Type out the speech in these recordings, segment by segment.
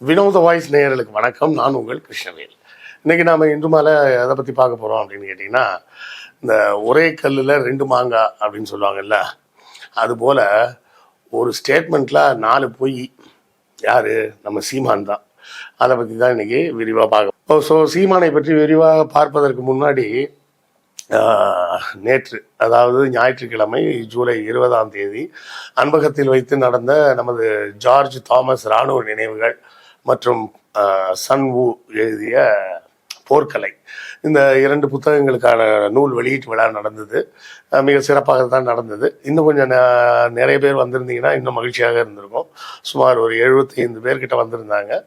வினோத வாய்ஸ் நேயர்களுக்கு வணக்கம். நான் உங்கள் கிருஷ்ணவேல். இன்னைக்கு நாம இன்று மாலை எதை பற்றி பார்க்க போகிறோம் அப்படின்னு கேட்டிங்கன்னா இந்த ஒரே கல்லில் ரெண்டு மாங்காய் அப்படின்னு சொல்லுவாங்கல்ல அதுபோல் ஒரு ஸ்டேட்மெண்ட்டில் நாலு பொய் யார்? நம்ம சீமான் தான். அதை பற்றி தான் இன்னைக்கு விரிவாக பார்க்க ஸோ சீமானை பற்றி விரிவாக பார்ப்பதற்கு முன்னாடி ஆஹ், நேற்று அதாவது ஞாயிற்றுக்கிழமை ஜூலை இருபதாம் தேதி அன்பகத்தில் வைத்து நடந்த நமது ஜார்ஜ் தாமஸ் இராணுவ நினைவுகள் மற்றும் சன் வு எழுதிய போர்க்கலை. இந்த இரண்டு புத்தகங்களுக்கான நூல் வெளியீட்டு விழா நடந்தது. மிக சிறப்பாக தான் நடந்தது. இன்னும் கொஞ்சம் ந- நிறைய பேர் வந்திருந்தீங்கன்னா இன்னும் மகிழ்ச்சியாக இருந்திருக்கும். சுமார் ஒரு 75 பேர்கிட்ட வந்திருந்தாங்க.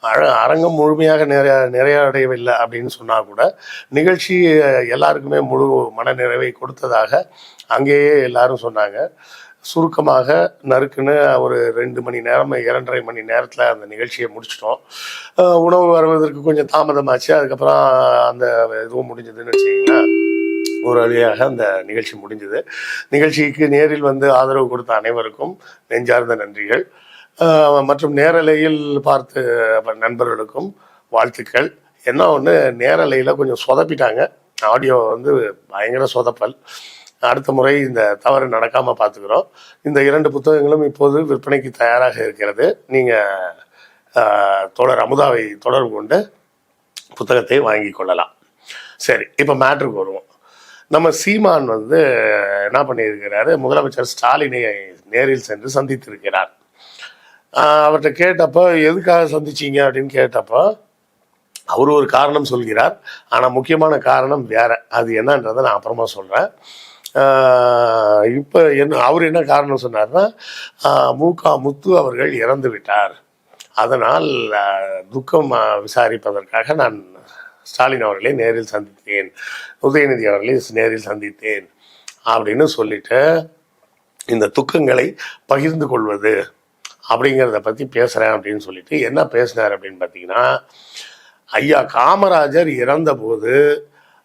அர- அரங்கம் முழுமையாக நிறைய நிறைவடையவில்லை அப்படின்னு சொன்னால் கூட நிகழ்ச்சி எல்லாருக்குமே முழு மன நிறைவை கொடுத்ததாக அங்கேயே எல்லாரும் சொன்னாங்க. சுருக்கமாக நறுக்குன்னு ஒரு ரெண்டு மணி நேரம் இரண்டரை மணி நேரத்தில் அந்த நிகழ்ச்சியை முடிச்சிட்டோம். உணவு வருவதற்கு கொஞ்சம் தாமதமாச்சு. அதுக்கப்புறம் அந்த இதுவும் முடிஞ்சதுன்னு வச்சிங்களேன் ஒரு வழியாக அந்த நிகழ்ச்சி முடிஞ்சது. நிகழ்ச்சிக்கு நேரில் வந்து ஆதரவு கொடுத்த அனைவருக்கும் நெஞ்சார்ந்த நன்றிகள். ஆஹ் மற்றும் நேரலையில் பார்த்த நண்பர்களுக்கும் வாழ்த்துக்கள். என்ன ஒன்று நேரலையில் கொஞ்சம் சொதப்பிட்டாங்க. ஆடியோ வந்து பயங்கர சொதப்பல். அடுத்த முறை இந்த தவறு நடக்காமல் பார்த்துக்கிறோம். இந்த இரண்டு புத்தகங்களும் இப்போது விற்பனைக்கு தயாராக இருக்கிறது. நீங்கள் தொடர் அமுதாவை தொடர்பு கொண்டு புத்தகத்தை வாங்கி கொள்ளலாம். சரி இப்போ மேட்ருக்கு வருவோம். நம்ம சீமான் வந்து என்ன பண்ணியிருக்கிறாரு? முதலமைச்சர் ஸ்டாலினை நேரில் சென்று சந்தித்திருக்கிறார். அவர்கிட்ட கேட்டப்போ எதுக்காக சந்திச்சீங்க? அப்படின்னு கேட்டப்போ அவர் ஒரு காரணம் சொல்கிறார். ஆனால் முக்கியமான காரணம் வேற. அது என்னன்றதை நான் அப்புறமா சொல்கிறேன் இப்போ என்ன அவர் என்ன காரணம் சொன்னார்னா மூகா முத்து அவர்கள் இறந்து விட்டார். அதனால் துக்கம் விசாரிப்பதற்காக நான் ஸ்டாலின் அவர்களை நேரில் சந்தித்தேன். உதயநிதி அவர்களை நேரில் சந்தித்தேன் அப்படின்னு சொல்லிட்டு இந்த துக்கங்களை பகிர்ந்து கொள்வது அப்படிங்கிறத பற்றி பேசுகிறேன் அப்படின்னு சொல்லிட்டு என்ன பேசினார் அப்படின்னு பார்த்தீங்கன்னா ஐயா காமராஜர் இறந்தபோது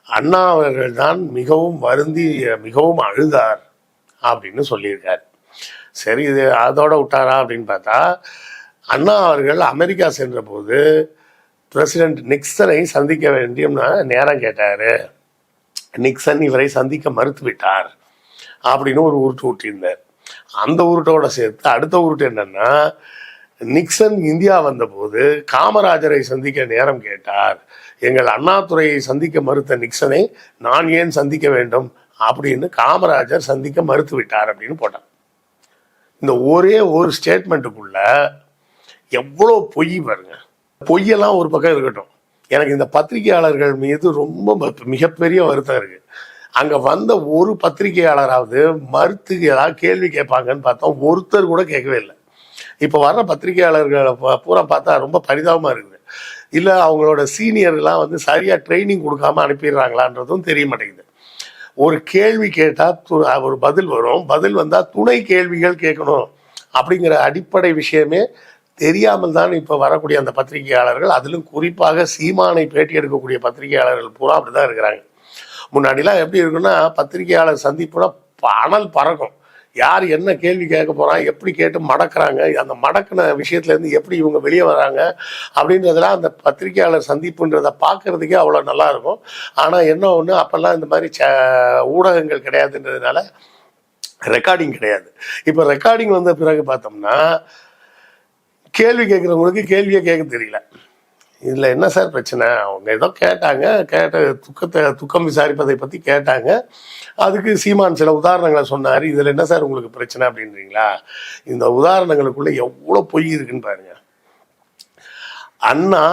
அண்ணா அவர்கள் தான் மிகவும் வருந்தி மிகவும் அழுதார் அப்படின்னு சொல்லியிருக்கார். சரி இது அதோட விட்டாரா அப்படின்னு பார்த்தா அண்ணா அவர்கள் அமெரிக்கா சென்ற போது பிரசிடென்ட் நிக்சனை சந்திக்க வேண்டியம்னா நேரம் கேட்டார். நிக்சன் இவரை சந்திக்க மறுத்து விட்டார் அப்படின்னு ஒரு உருட்டு ஊட்டியிருந்தார். அந்த உருட்டோட சேர்த்து அடுத்த உருட்டு என்னன்னா நிக்சன் இந்தியா வந்தபோது காமராஜரை சந்திக்க நேரம் கேட்டார். எங்கள் அண்ணாதுரையை சந்திக்க மறுத்த நிக்சனை நான் ஏன் சந்திக்க வேண்டும்? அப்படின்னு காமராஜர் சந்திக்க மறுத்து விட்டார் அப்படின்னு போட்டான் இந்த ஒரே ஒரு ஸ்டேட்மெண்ட்டுக்குள்ள எவ்வளோ பொய் பாருங்க. பொய்யெல்லாம் ஒரு பக்கம் இருக்கட்டும். எனக்கு இந்த பத்திரிகையாளர்கள் மீது ரொம்ப ம- மிகப்பெரிய வருத்தம் இருக்கு. அங்க வந்த ஒரு பத்திரிகையாளராவது மறுத்து ஏதாவது கேள்வி கேட்பாங்கன்னு பார்த்தோம் ஒருத்தர் கூட கேட்கவே இல்லை. இப்போ வர்ற பத்திரிகையாளர்களை பூரா பார்த்தா ரொம்ப பரிதாபமாக இருக்குது. இல்லை அவங்களோட சீனியர்லாம் வந்து சரியாக ட்ரைனிங் கொடுக்காம அனுப்பிடுறாங்களான்றதும் தெரிய மாட்டேங்குது. ஒரு கேள்வி கேட்டால் ஒரு பதில் வரும். பதில் வந்தால் துணை கேள்விகள் கேட்கணும் அப்படிங்கிற அடிப்படை விஷயமே தெரியாமல் தான் இப்போ வரக்கூடிய அந்த பத்திரிகையாளர்கள் அதிலும் குறிப்பாக சீமானை பேட்டி எடுக்கக்கூடிய பத்திரிகையாளர்கள் பூரா அப்படி தான் இருக்கிறாங்க. முன்னாடிலாம் எப்படி இருக்குன்னா பத்திரிகையாளர் சந்திப்புனா அனல் பறக்கும். யார் என்ன கேள்வி கேட்க போகிறான் எப்படி கேட்டு மடக்கிறாங்க அந்த மடக்கின விஷயத்துலேருந்து எப்படி இவங்க வெளியே வராங்க அப்படின்றதெல்லாம் அந்த பத்திரிகையாளர் சந்திப்புன்றதை பார்க்கறதுக்கே அவ்வளோ நல்லா இருக்கும். ஆனால் என்ன ஒன்று அப்போல்லாம் இந்த மாதிரி ச ஊடகங்கள் கிடையாதுன்றதுனால ரெக்கார்டிங் கிடையாது. இப்போ ரெக்கார்டிங் வந்த பிறகு பார்த்தோம்னா கேள்வி கேட்குறவங்களுக்கு கேள்வியே கேட்க தெரியல. இதில் என்ன சார் பிரச்சனை? அவங்க ஏதோ கேட்டாங்க கேட்ட துக்கத்தை துக்கம் விசாரிப்பதை பற்றி கேட்டாங்க. அதுக்கு சீமான் சில உதாரணங்களை சொன்னார். இதில் என்ன சார் உங்களுக்கு பிரச்சனை அப்படின்றீங்களா? இந்த உதாரணங்களுக்குள்ள எவ்வளோ பொய் இருக்குன்னு பாருங்க. அண்ணா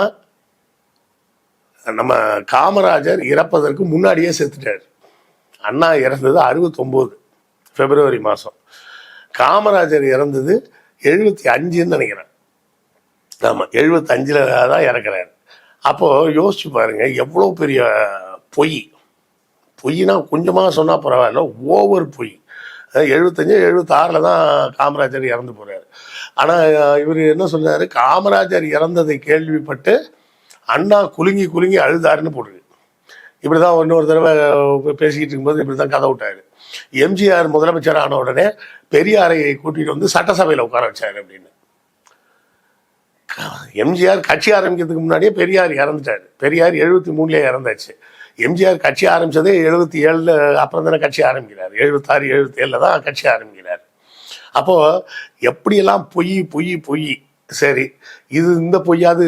நம்ம காமராஜர் இறப்பதற்கு முன்னாடியே செத்துட்டார். அண்ணா இறந்தது அறுபத்தொம்போது பிப்ரவரி மாதம் காமராஜர் இறந்தது எழுபத்தி அஞ்சுன்னு நினைக்கிறேன். ஆமாம் எழுபத்தஞ்சில் தான் இறக்குறாரு. அப்போது யோசிச்சு பாருங்க எவ்வளோ பெரிய பொய். பொய்னா கொஞ்சமாக சொன்னால் பரவாயில்ல ஓவர் பொய். எழுபத்தஞ்சு எழுபத்தாறில் தான் காமராஜர் இறந்து போகிறார் ஆனால் இவர் என்ன சொன்னார் காமராஜர் இறந்ததை கேள்விப்பட்டு அண்ணா குலுங்கி குலுங்கி அழுதாருன்னு போடுது இப்படி தான் இன்னொரு தடவை பேசிக்கிட்டு இருக்கும்போது இப்படி தான் கதை விட்டாரு. எம்ஜிஆர் முதலமைச்சர் ஆன உடனே பெரியாரை கூட்டிகிட்டு வந்து சட்டசபையில் உட்கார வச்சார் அப்படின்னு. எம்ஜிஆர் கட்சி ஆரம்பிக்கிறதுக்கு முன்னாடியே பெரியார் இறந்துட்டார். பெரியார் எழுபத்தி மூணுலேயே இறந்தாச்சு. எம்ஜிஆர் கட்சி ஆரம்பிச்சதே எழுபத்தி ஏழில் அப்புறம் தானே கட்சி ஆரம்பிக்கிறார். எழுபத்தாறு எழுபத்தி ஏழில் தான் கட்சி ஆரம்பிக்கிறார். அப்போது எப்படியெல்லாம் பொய் பொய் பொய் சரி இது இந்த பொய்யாவது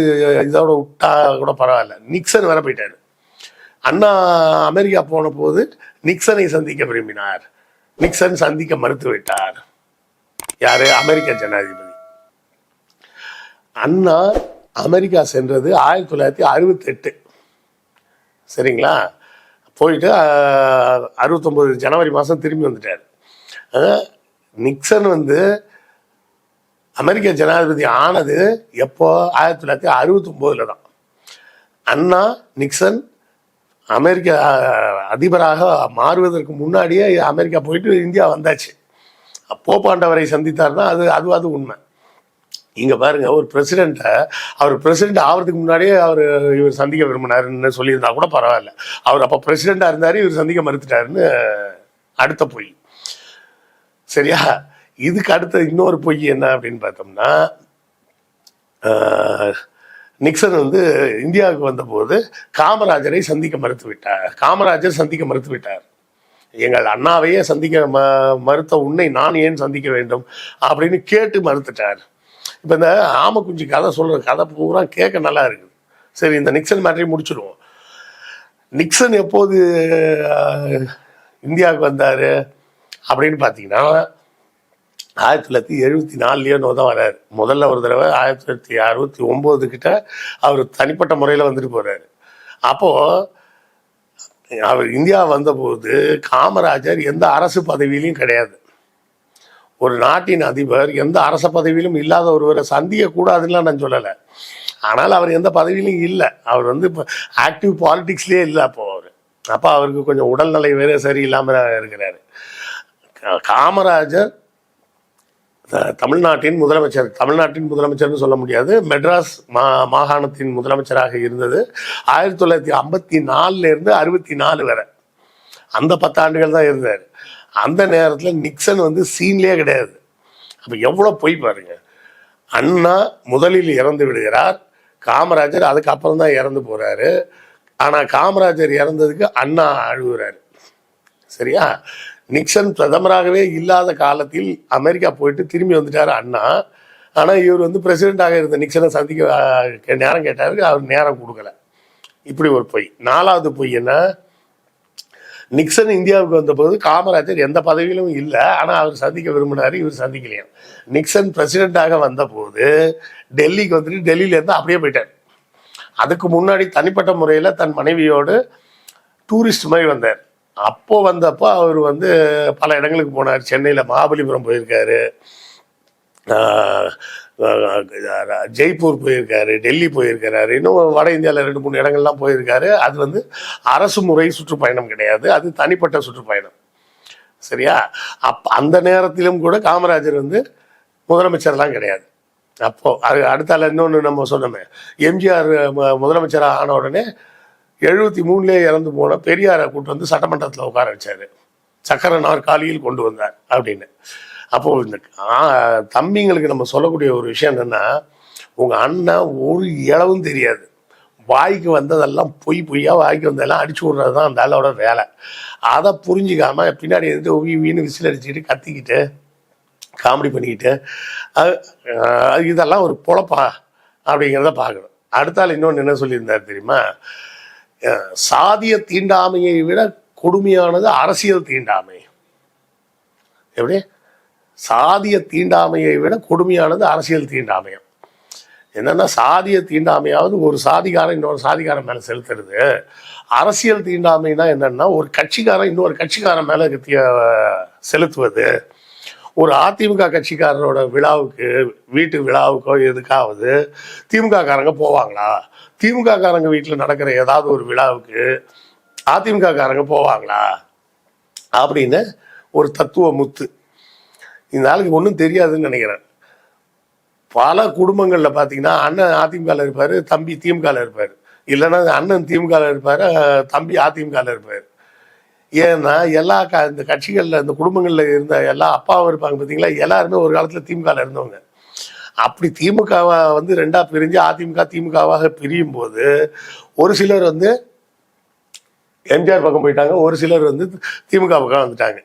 இதோட விட்டா கூட பரவாயில்ல. நிக்சன் வர போயிட்டாரு. அண்ணா அமெரிக்கா போன போது நிக்சனை சந்திக்க விரும்பினார். நிக்சன் சந்திக்க மறுத்து விட்டார். யாரு? அமெரிக்க ஜனாதிபதி. அண்ணா அமெரிக்கா சென்றது ஆயிரத்தி தொள்ளாயிரத்தி அறுபத்தெட்டு. சரிங்களா? போயிட்டு அறுபத்தொம்போது ஜனவரி மாதம் திரும்பி வந்துட்டார். நிக்சன் வந்து அமெரிக்க ஜனாதிபதி ஆனது எப்போ? ஆயிரத்தி தொள்ளாயிரத்தி அறுபத்தொம்போதில் தான். அண்ணா நிக்சன் அமெரிக்க அதிபராக மாறுவதற்கு முன்னாடியே அமெரிக்கா போயிட்டு இந்தியா வந்தாச்சு. போப்பாண்டவரை சந்தித்தார்னா அது அதுவாது உண்மை. இங்கே பாருங்க ஒரு பிரசிடெண்ட்டை அவர் பிரசிடெண்ட் ஆகிறதுக்கு முன்னாடியே அவர் இவர் சந்திக்க விரும்பினாருன்னு சொல்லியிருந்தா கூட பரவாயில்ல. அவர் அப்போ பிரசிடெண்ட்டாக இருந்தார் இவர் சந்திக்க மறுத்துட்டாருன்னு அடுத்த பொய். சரியா? இதுக்கு அடுத்த இன்னொரு பொய் என்ன அப்படின்னு பார்த்தோம்னா நிக்சன் வந்து இந்தியாவுக்கு வந்தபோது காமராஜரை சந்திக்க மறுத்து விட்டார். காமராஜர் சந்திக்க மறுத்து விட்டார். எங்கள் அண்ணாவையே சந்திக்க ம மறுத்த உன்னை நான் ஏன் சந்திக்க வேண்டும்? அப்படின்னு கேட்டு மறுத்துட்டார். இப்போ இந்த ஆமக்குஞ்சி கதை சொல்கிற கதை பூரா கேட்க நல்லா இருக்குது. சரி இந்த நிக்சன் மேட்டரையும் முடிச்சிடுவோம். நிக்சன் எப்போது இந்தியாவுக்கு வந்தார் அப்படின்னு பார்த்தீங்கன்னா ஆயிரத்தி தொள்ளாயிரத்தி எழுபத்தி நாலுலேயோ தான் வராரு. முதல்ல ஒரு தடவை ஆயிரத்தி தொள்ளாயிரத்தி அறுபத்தி ஒம்பது கிட்ட அவர் தனிப்பட்ட முறையில் வந்துட்டு போகிறாரு அப்போது அவர் இந்தியா வந்தபோது காமராஜர் எந்த அரசு பதவியிலையும் கிடையாது. ஒரு நாட்டின் அதிபர் எந்த அரச பதவியிலும் இல்லாத ஒருவரை சந்திக்க கூடாதுன்னு நான் சொல்லலை. ஆனால் அவர் எந்த பதவியிலும் இல்லை. அவர் வந்து இப்போ ஆக்டிவ் பாலிடிக்ஸ்லேயே இல்லை அப்போ அவர். அப்போ அவருக்கு கொஞ்சம் உடல்நிலை வேற சரியில்லாமல் இருக்கிறாரு. காமராஜர் தமிழ்நாட்டின் முதலமைச்சர் தமிழ்நாட்டின் முதலமைச்சர்னு சொல்ல முடியாது. மெட்ராஸ் மா மாகாணத்தின் முதலமைச்சராக இருந்தது. ஆயிரத்தி தொள்ளாயிரத்தி ஐம்பத்தி நாலுல இருந்து அறுபத்தி நாலு வரை. அந்த பத்தாண்டுகள் தான் இருந்தார். அந்த நேரத்தில் நிக்சன் வந்து சீன்லேயே கிடையாது. அப்போ எவ்வளோ போய் பாருங்க. அண்ணா முதலில் இறந்து விடுகிறார். காமராஜர் அதுக்கப்புறம் தான் இறந்து போகிறாரு ஆனால் காமராஜர் இறந்ததுக்கு அண்ணா அழுகுறாரு. சரியா? நிக்சன் பிரதமராகவே இல்லாத காலத்தில் அமெரிக்கா போயிட்டு திரும்பி வந்துட்டார் அண்ணா. ஆனால் இவர் வந்து பிரசிடென்டாக இருந்த நிக்சனை சந்திக்க நேரம் கேட்டாருக்கு அவர் நேரம் கொடுக்கல. இப்படி ஒரு பொய். நாலாவது பொய் என்ன? நிக்சன் இந்தியாவுக்கு வந்தபோது காமராஜர் எந்த பதவியிலும் இல்லை. ஆனால் அவர் சந்திக்க விரும்பினார் இவர் சந்திக்கலையாம் நிக்சன் பிரசிடென்ட்டாக வந்தபோது டெல்லிக்கு வந்துட்டு டெல்லியிலேருந்து அப்படியே போயிட்டார். அதுக்கு முன்னாடி தனிப்பட்ட முறையில் தன் மனைவியோடு டூரிஸ்ட் மாதிரி வந்தார். அப்போது வந்தப்போ அவர் வந்து பல இடங்களுக்கு போனார். சென்னையில் மகாபலிபுரம் போயிருக்காரு. ஜெய்ப்பூர் போயிருக்காரு டெல்லி போயிருக்காரு இன்னும் வட இந்தியாவில் ரெண்டு மூணு இடங்கள்லாம் போயிருக்காரு. அது வந்து அரசு முறை சுற்றுப்பயணம் கிடையாது. அது தனிப்பட்ட சுற்றுப்பயணம். சரியா? அப் அந்த நேரத்திலும் கூட காமராஜர் வந்து முதலமைச்சர்லாம் கிடையாது. அப்போ அது அடுத்தால இன்னொன்று நம்ம சொன்னோமே எம்ஜிஆர் முதலமைச்சராக ஆன உடனே எழுபத்தி மூணுலேயே இறந்து போன பெரியாரை கூட்டு வந்து சட்டமன்றத்தில் உட்கார வச்சாரு. சக்கர நாற்காலியில் கொண்டு வந்தார் அப்படின்னு. அப்போ இந்த தம்பிங்களுக்கு நம்ம சொல்லக்கூடிய ஒரு விஷயம் என்னென்னா உங்கள் அண்ணன் ஒரு இளவும் தெரியாது. வாய்க்கு வந்ததெல்லாம் பொய் பொய்யா வாய்க்கு வந்ததெல்லாம் அடிச்சு விட்றது தான் அந்த ஆளோட வேலை. அதை புரிஞ்சுக்காம பின்னாடி இருந்துட்டு ஒவி வீணு விசில் அடிச்சுக்கிட்டு கத்திக்கிட்டு காமெடி பண்ணிக்கிட்டு அது, இதெல்லாம் ஒரு பொழப்பா அப்படிங்கிறத பார்க்கணும். அடுத்தால் இன்னொன்று என்ன சொல்லியிருந்தார் தெரியுமா? சாதிய தீண்டாமையை விட கொடுமையானது அரசியல் தீண்டாமை. எப்படி? சாதிய தீண்டாமையை விட கொடுமையானது அரசியல் தீண்டாமையம். என்னன்னா சாதிய தீண்டாமையாவது ஒரு சாதிகாரன் இன்னொரு சாதிகாரன் மேலே செலுத்துறது. அரசியல் தீண்டாமைனா என்னன்னா ஒரு கட்சிக்காரன் இன்னொரு கட்சிக்காரன் மேலே செலுத்துவது. ஒரு அதிமுக கட்சிக்காரரோட விழாவுக்கு வீட்டு விழாவுக்கோ எதுக்காவது திமுக காரங்க போவாங்களா? திமுக காரங்க வீட்டில் நடக்கிற ஏதாவது ஒரு விழாவுக்கு அதிமுக காரங்க போவாங்களா? அப்படின்னு ஒரு தத்துவ முத்து. இந்த ஆளுக்கு ஒன்றும் தெரியாதுன்னு நினைக்கிறேன். பல குடும்பங்களில் பார்த்தீங்கன்னா அண்ணன் அதிமுகவில் இருப்பார் தம்பி திமுகவில் இருப்பார். இல்லைன்னா அண்ணன் திமுகவில் இருப்பார் தம்பி அதிமுகவில் இருப்பார். ஏன்னா எல்லா க இந்த கட்சிகளில் இந்த குடும்பங்களில் இருந்த எல்லா அப்பாவும் இருப்பாங்க பார்த்தீங்களா எல்லாருமே ஒரு காலத்தில் திமுகவில் இருந்தவங்க. அப்படி திமுகவை வந்து ரெண்டாக பிரிஞ்சு அதிமுக திமுகவாக பிரியும் போது ஒரு சிலர் வந்து எம்ஜிஆர் பக்கம் போயிட்டாங்க ஒரு சிலர் வந்து திமுக பக்கம் வந்துட்டாங்க.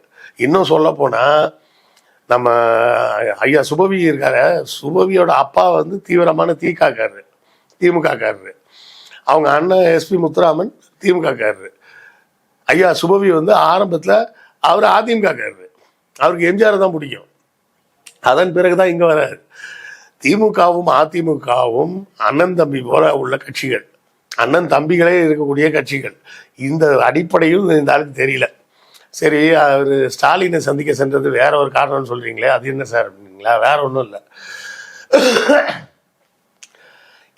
இன்னும் சொல்ல போனால் நம்ம ஐயா சுபவி இருக்காரு. சுபவியோட அப்பா வந்து தீவிரமான தீக்காக்காரரு. திமுகக்காரரு. அவங்க அண்ணன் எஸ்பி முத்துராமன் திமுகக்காரரு. ஐயா சுபவி வந்து ஆரம்பத்தில் அவர் அதிமுகக்காரரு. அவருக்கு எம்ஜிஆர் தான் பிடிக்கும். அதன் பிறகுதான் இங்கே வராரு. திமுகவும் அதிமுகவும் அண்ணன் தம்பி போல உள்ள கட்சிகள். அண்ணன் தம்பிகளே இருக்கக்கூடிய கட்சிகள். இந்த அடிப்படையும் இந்த ஆளுக்கு தெரியல. சரி அவர் ஸ்டாலினை சந்திக்க சென்றது வேற ஒரு காரணம்னு சொல்றீங்களே அது என்ன சார் அப்படிங்களா வேற ஒன்றும் இல்லை.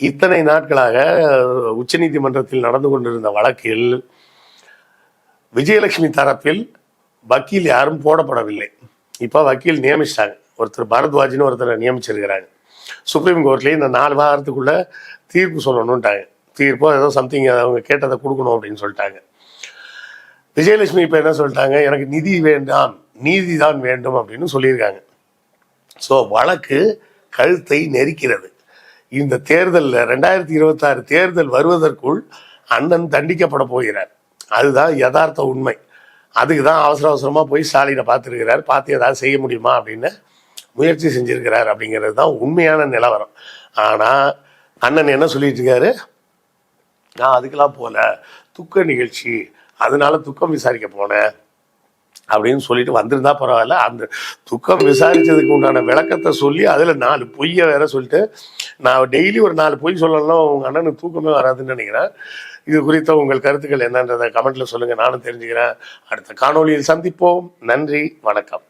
இத்தனை நாட்களாக உச்சநீதிமன்றத்தில் நடந்து கொண்டிருந்த வழக்கில் விஜயலட்சுமி தரப்பில் வக்கீல் யாரும் போடப்படவில்லை. இப்போ வக்கீல் நியமிச்சிட்டாங்க. ஒருத்தர் பரத்வாஜின்னு ஒருத்தரை நியமிச்சிருக்கிறாங்க. சுப்ரீம் கோர்ட்லேயே இந்த நாலு வாரத்துக்குள்ளே தீர்ப்பு சொல்லணுன்ட்டாங்க தீர்ப்போ ஏதோ சம்திங் அவங்க கேட்டதை கொடுக்கணும் அப்படின்னு சொல்லிட்டாங்க. விஜயலட்சுமி இப்போ என்ன சொல்லிட்டாங்க? எனக்கு நிதி வேண்டாம் நீதி தான் வேண்டும் அப்படின்னு சொல்லியிருக்காங்க. ஸோ வழக்கு கழுத்தை நெரிக்கிறது. இந்த தேர்தலில் ரெண்டாயிரத்தி இருபத்தாறு தேர்தல் வருவதற்குள் அண்ணன் தண்டிக்கப்பட போகிறார். அதுதான் யதார்த்த உண்மை. அதுக்கு தான் அவசர அவசரமாக போய் ஸ்டாலினை பார்த்துருக்கிறார். பார்த்து ஏதாவது செய்ய முடியுமா அப்படின்னு முயற்சி செஞ்சுருக்கிறார் அப்படிங்கிறது தான் உண்மையான நிலவரம். ஆனால் அண்ணன் என்ன சொல்லிட்டு இருக்காரு? நான் அதுக்கெல்லாம் போகல துக்க நிகழ்ச்சி அதனால துக்கம் விசாரிக்க போனேன் அப்படின்னு சொல்லிட்டு வந்திருந்தா பரவாயில்ல. அந்த துக்கம் விசாரிச்சதுக்கு உண்டான விளக்கத்தை சொல்லி அதுல நாலு பொய்யை வேற சொல்லிட்டு நான் டெய்லி ஒரு நாலு பொய் சொல்லலாம் உங்க அண்ணனுக்கு தூக்கமே வராதுன்னு நினைக்கிறேன். இது குறித்த உங்கள் கருத்துக்கள் என்னன்றதை கமெண்ட்ல சொல்லுங்க நானும் தெரிஞ்சுக்கிறேன். அடுத்த காணொளியில் சந்திப்போம். நன்றி வணக்கம்.